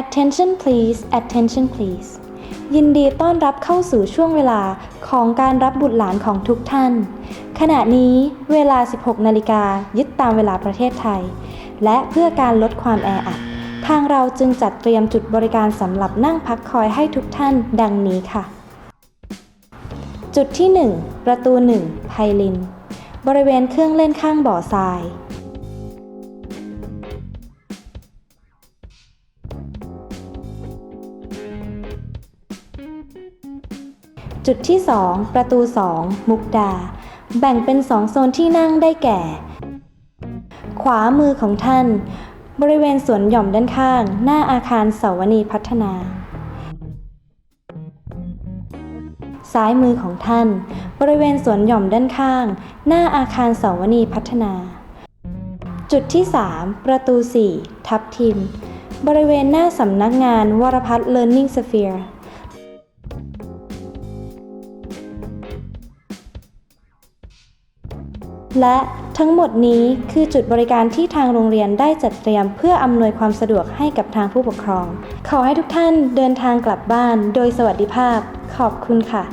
Attention please Attention please ยินดีต้อนรับเข้าสู่ช่วงเวลาของการรับบุตรหลานของทุกท่าน ขณะนี้เวลา 16 นาฬิกายึดตามเวลาประเทศไทย และเพื่อการลดความแออัด ทางเราจึงจัดเตรียมจุดบริการสำหรับนั่งพักคอยให้ทุกท่านดังนี้ค่ะ จุดที่ 1 ประตู 1 ไพลิน บริเวณเครื่องเล่นข้างบ่อทราย จุดที่ 2 ประตู 2 มุกดา แบ่งเป็น2โซนที่นั่งได้แก่ ขวามือของท่าน บริเวณสวนหย่อมด้านข้าง หน้าอาคารเสาวนีพัฒนา ซ้ายมือของท่าน บริเวณสวนหย่อมด้านข้าง หน้าอาคารเสาวนีพัฒนา จุดที่ 3 ประตู 4 ทับทิม บริเวณหน้าสำนักงานวรพัฒน์ Learning Sphere และทั้งหมดนี้คือจุดบริการที่ทางโรงเรียนได้จัดเตรียมเพื่ออำนวยความสะดวกให้กับทางผู้ปกครอง ขอให้ทุกท่านเดินทางกลับบ้านโดยสวัสดิภาพ ขอบคุณค่ะ